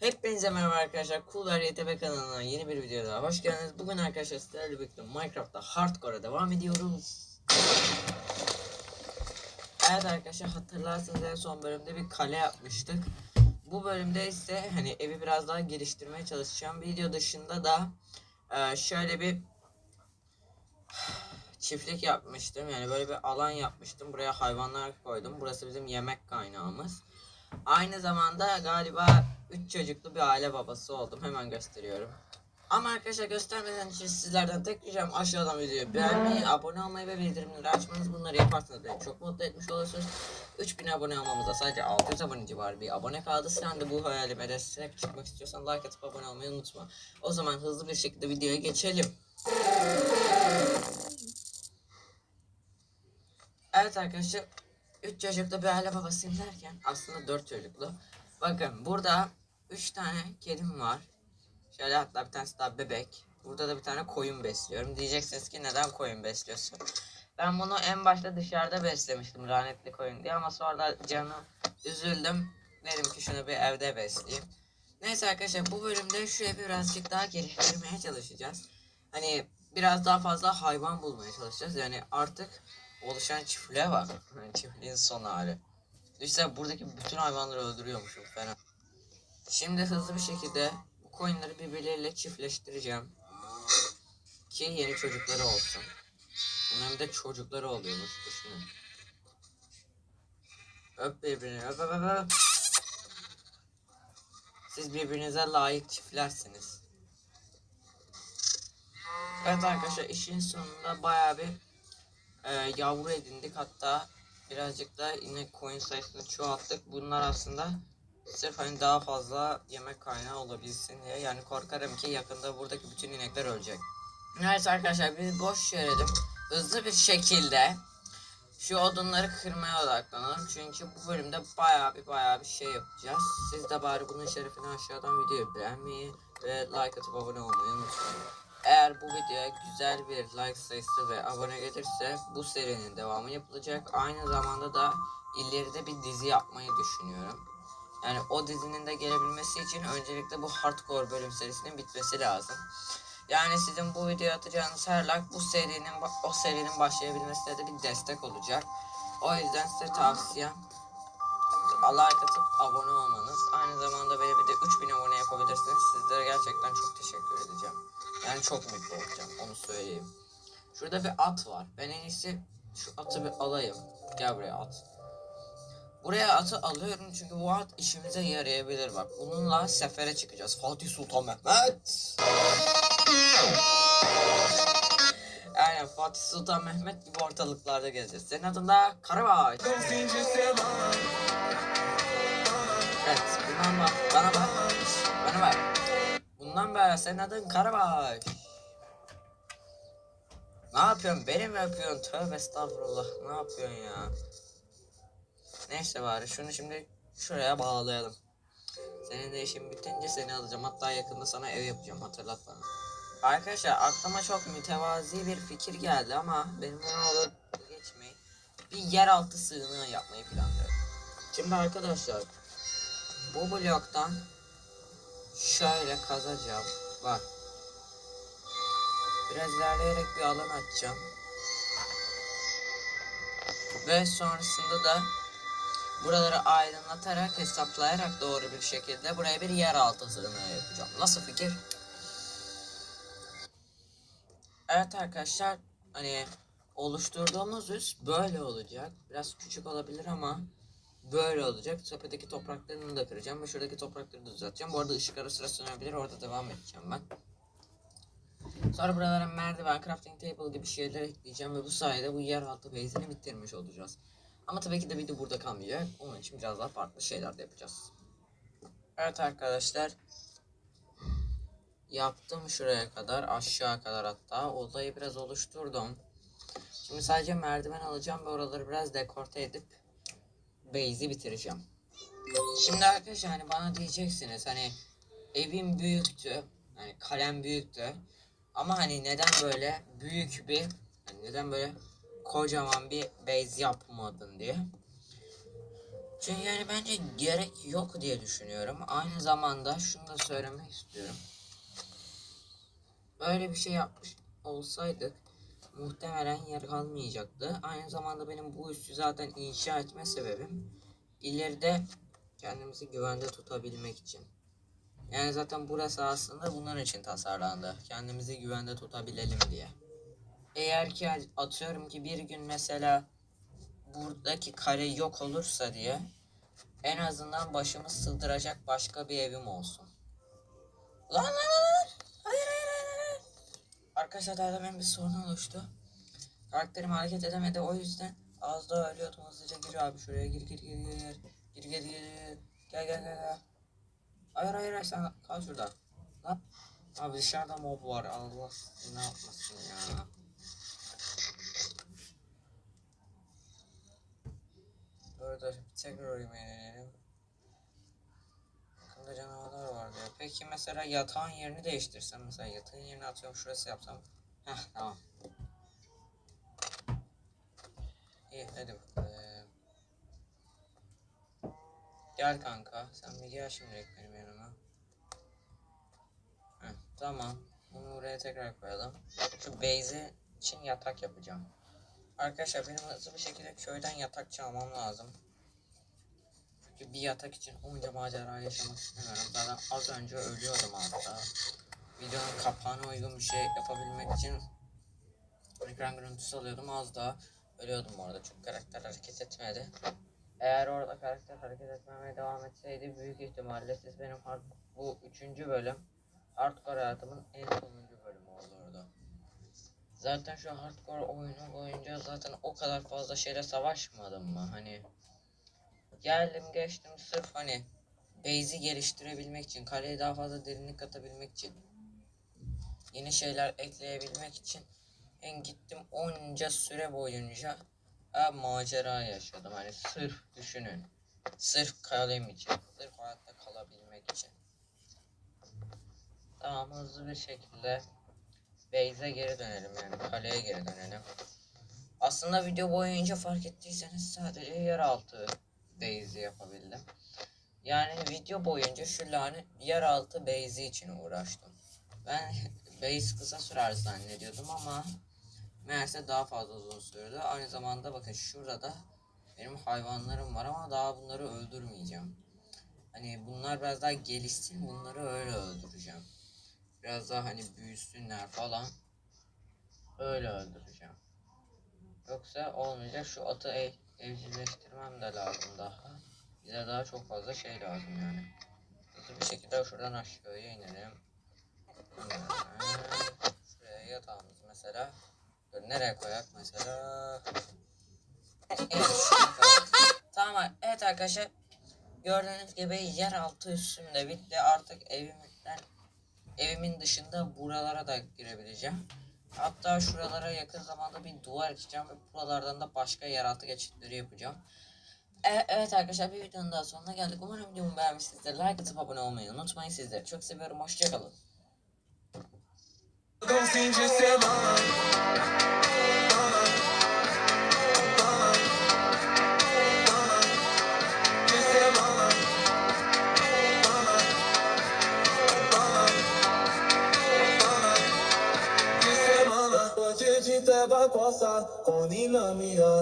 Hepinize merhaba arkadaşlar. Cooler YTB kanalına yeni bir videoya daha hoş geldiniz. Bugün arkadaşlar sizlerle birlikte Minecraft'ta Hardcore'a devam ediyoruz. Evet arkadaşlar hatırlarsanız en son bölümde bir kale yapmıştık. Bu bölümde ise hani evi biraz daha geliştirmeye çalışacağım. Video dışında da e, şöyle bir çiftlik yapmıştım. Yani böyle bir alan yapmıştım. Buraya hayvanlar koydum. Burası bizim yemek kaynağımız. Aynı zamanda galiba 3 çocuklu bir aile babası oldum. Hemen gösteriyorum. Ama arkadaşlar göstermeden önce sizlerden tek ricam aşağıdan videoyu beğenmeyi, abone olmayı ve bildirimleri açmanız. Bunları yaparsanız beni çok mutlu etmiş olursunuz. 3000 abone olmamıza sadece 600 abone civarı bir abone kaldı. Sen de bu hayalime destek çıkmak istiyorsan like atıp abone olmayı unutma. O zaman hızlı bir şekilde videoya geçelim. Evet arkadaşlar 3 çocuklu bir aile babasıyım derken aslında 4 çocuklu. Bakın burada 3 tane kedim var. Şöyle hatta bir tanesi daha bebek. Burada da bir tane koyun besliyorum. Diyeceksiniz ki neden koyun besliyorsun? Ben bunu en başta dışarıda beslemiştim lanetli koyun diye ama sonra canım üzüldüm. Dedim ki şunu bir evde besleyeyim. Neyse arkadaşlar bu bölümde şu evi birazcık daha geliştirmeye çalışacağız. Hani biraz daha fazla hayvan bulmaya çalışacağız. Yani artık oluşan çiftliğe bak. Yani çiftliğin son hali. İşte buradaki bütün hayvanları öldürüyormuşum fena. Şimdi hızlı bir şekilde bu koyunları birbirleriyle çiftleştireceğim. Ki yeni çocukları olsun. Bunların da çocukları oluyormuş düşünün. Öp birbirini öp öp öp. Siz birbirinize layık çiftlersiniz. Evet arkadaşlar işin sonunda bayağı bir e, yavru edindik hatta birazcık da inek koyun sayısını çoğalttık. Bunlar aslında sırf hani daha fazla yemek kaynağı olabilsin diye. Yani korkarım ki yakında buradaki bütün inekler ölecek. Neyse arkadaşlar biz boş verelim. Hızlı bir şekilde şu odunları kırmaya odaklanalım. Çünkü bu bölümde bayağı bir bayağı bir şey yapacağız. Siz de bari bunun şerefine aşağıdan videoyu beğenmeyi ve like atıp abone olmayı unutmayın. Eğer bu videoya güzel bir like sayısı ve abone gelirse bu serinin devamı yapılacak. Aynı zamanda da ileride bir dizi yapmayı düşünüyorum. Yani o dizinin de gelebilmesi için öncelikle bu hardcore bölüm serisinin bitmesi lazım. Yani sizin bu videoya atacağınız her like bu serinin o serinin başlayabilmesine de bir destek olacak. O yüzden size tavsiyem like atıp abone olmanız. Aynı zamanda beni bir de 3000 abone yapabilirsiniz. Sizlere gerçekten çok teşekkür edeceğim. Yani çok mutlu olacağım onu söyleyeyim. Şurada bir at var. Ben en iyisi şu atı bir alayım. Gel buraya at. Buraya atı alıyorum çünkü bu at işimize yarayabilir bak. Bununla sefere çıkacağız. Fatih Sultan Mehmet. Aynen Fatih Sultan Mehmet gibi ortalıklarda gezeceğiz. Senin adın da Karabaş. Evet, bundan bak, bana bak, bana bak. Bundan beri senin adın Karabaş. Ne yapıyorsun? Beni mi öpüyorsun? Tövbe estağfurullah. Ne yapıyorsun ya? Neyse bari şunu şimdi şuraya bağlayalım. Senin de işin bitince seni alacağım. Hatta yakında sana ev yapacağım. Hatırlat bana. Arkadaşlar aklıma çok mütevazi bir fikir geldi ama benim bunu olur geçmeyin. Bir yeraltı sığınağı yapmayı planlıyorum. Şimdi arkadaşlar bu bloktan şöyle kazacağım. Bak. Biraz ilerleyerek bir alan açacağım. Ve sonrasında da buraları aydınlatarak hesaplayarak doğru bir şekilde buraya bir yeraltı sığınağı yapacağım. Nasıl fikir? Evet arkadaşlar hani oluşturduğumuz üs böyle olacak. Biraz küçük olabilir ama böyle olacak. Tepedeki topraklarını da kıracağım ve şuradaki toprakları da düzelteceğim. Bu arada ışık ara sıra sönebilir. Orada devam edeceğim ben. Sonra buralara merdiven, crafting table gibi şeyler ekleyeceğim ve bu sayede bu yeraltı base'ini bitirmiş olacağız. Ama tabii ki de video burada kalmayacak. Onun için biraz daha farklı şeyler de yapacağız. Evet arkadaşlar. Yaptım şuraya kadar, aşağı kadar hatta. Olayı biraz oluşturdum. Şimdi sadece merdiven alacağım ve oraları biraz dekorte edip base'i bitireceğim. Şimdi arkadaşlar hani bana diyeceksiniz hani evim büyüktü. Hani kalem büyüktü. Ama hani neden böyle büyük bir hani neden böyle kocaman bir base yapmadın diye. Çünkü yani bence gerek yok diye düşünüyorum. Aynı zamanda şunu da söylemek istiyorum. Böyle bir şey yapmış olsaydık muhtemelen yer kalmayacaktı. Aynı zamanda benim bu üssü zaten inşa etme sebebim ileride kendimizi güvende tutabilmek için. Yani zaten burası aslında bunların için tasarlandı. Kendimizi güvende tutabilelim diye. Eğer ki atıyorum ki bir gün mesela buradaki kare yok olursa diye en azından başımı sığdıracak başka bir evim olsun. Lan lan lan lan! Hayır hayır hayır hayır! Arkadaşlar daha demin bir sorun oluştu. Karakterim hareket edemedi o yüzden az daha ölüyordum hızlıca gir abi şuraya gir gir gir gir gir gir gir gir gel gel gel gel Hayır hayır hayır sen kal şurada. Lan abi dışarıda mob var Allah ne yapmasın ya. Tekrar uyumayalım. Yakında canavarlar var diyor. Peki mesela yatağın yerini değiştirsem mesela yatağın yerini atıyorum şurası yapsam. Heh tamam. İyi hadi bakalım. Gel kanka sen bir gel şimdilik benim yanıma. Heh, tamam. Bunu buraya tekrar koyalım. Şu base'i için yatak yapacağım. Arkadaşlar benim hızlı bir şekilde köyden yatak çalmam lazım. Bir yatak için onca macera yaşamak istemiyorum. Zaten az önce ölüyordum hatta. Videonun kapağına uygun bir şey yapabilmek için ekran görüntüsü alıyordum az daha ölüyordum orada çünkü karakter hareket etmedi. Eğer orada karakter hareket etmemeye devam etseydi büyük ihtimalle siz benim hard bu üçüncü bölüm hardcore hayatımın en sonuncu bölümü olurdu. Zaten şu hardcore oyunu boyunca zaten o kadar fazla şeyle savaşmadım mı? Hani geldim geçtim sırf hani base'i geliştirebilmek için, kaleye daha fazla derinlik katabilmek için, yeni şeyler ekleyebilmek için en gittim onca süre boyunca a, macera yaşadım. Hani sırf düşünün. Sırf kalem için, sırf hayatta kalabilmek için. Tamam hızlı bir şekilde base'e geri dönelim yani kaleye geri dönelim. Aslında video boyunca fark ettiyseniz sadece yeraltı base'i yapabildim. Yani video boyunca şu lanet yeraltı base'i için uğraştım. Ben base kısa sürer zannediyordum ama meğerse daha fazla uzun sürdü. Aynı zamanda bakın şurada benim hayvanlarım var ama daha bunları öldürmeyeceğim. Hani bunlar biraz daha gelişsin bunları öyle öldüreceğim. Biraz daha hani büyüsünler falan. Öyle öldüreceğim. Yoksa olmayacak. Şu atı ev, evcilleştirmem de lazım daha. Bize daha çok fazla şey lazım yani. Hızlı bir şekilde şuradan aşağıya inelim. Hemen Şuraya yatağımız mesela. Dur nereye koyak mesela? Tamam evet arkadaşlar. Gördüğünüz gibi yeraltı üstümde bitti. Artık evimden evimin dışında buralara da girebileceğim. Hatta şuralara yakın zamanda bir duvar açacağım ve buralardan da başka yeraltı geçitleri yapacağım. E, evet arkadaşlar bir videonun daha sonuna geldik. Umarım videomu beğenmişsinizdir. Like atıp abone olmayı unutmayın sizleri. Çok seviyorum. Hoşçakalın. অনিলামিয়া